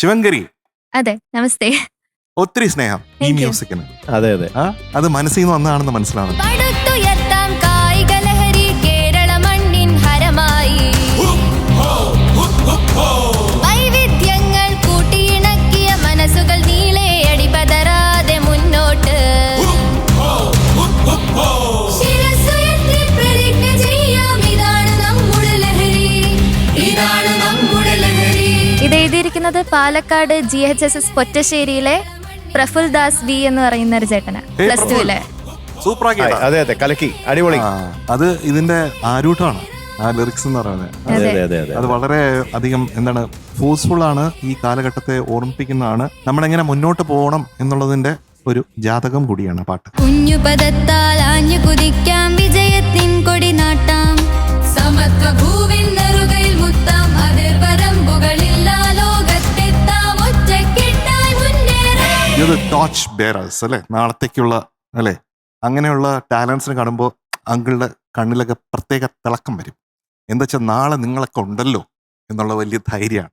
ശിവങ്കരി അതെ നമസ്തേ. ഒത്തിരി സ്നേഹം. ഈ. മ്യൂസിക്കിന്. അതെ അതെ. ആ അത് മനസ്സിൽ നിന്ന് വന്നതാണെന്ന് മനസ്സിലാവുന്നു. ഇത് എഴുതിയിരിക്കുന്നത് Palakkad G H S S പൊറ്റശ്ശേരിയിലെ Praful Das V എന്ന് പറയുന്ന ഒരു ചേട്ടന് പ്ലസ്. ടുവിലെ അതെ അതെ കലക്കി അടിപൊളി. അത് ഇതിന്റെ ആരൂട്ടാണ് ആ ലിറിക്സ് എന്ന് പറയുന്നത്. അതെ അതെ. അതെ അതെ അതെ. അത് വളരെ അധികം എന്താണ് ഫോഴ്സ്ഫുൾ ആണ് ഈ കാലഘട്ടത്തെ ഓർമ്മിപ്പിക്കുന്നതാണ്. നമ്മളെങ്ങനെ മുന്നോട്ട് പോകണം എന്നുള്ളതിന്റെ ഒരു ജാതകം കൂടിയാണ് പാട്ട്. കുഞ്ഞു പദത്താൽ ആഞ്ഞു കുതിക്കാം. ഇത് ബേറേഴ്സ് അല്ലെ? നാളത്തേക്കുള്ള അല്ലെ? അങ്ങനെയുള്ള ടാലൻസിനെ കാണുമ്പോൾ അങ്കിളുടെ കണ്ണിലൊക്കെ പ്രത്യേക തിളക്കം വരും. എന്താ വെച്ചാൽ നാളെ നിങ്ങളൊക്കെ ഉണ്ടല്ലോ എന്നുള്ള വലിയ ധൈര്യമാണ്.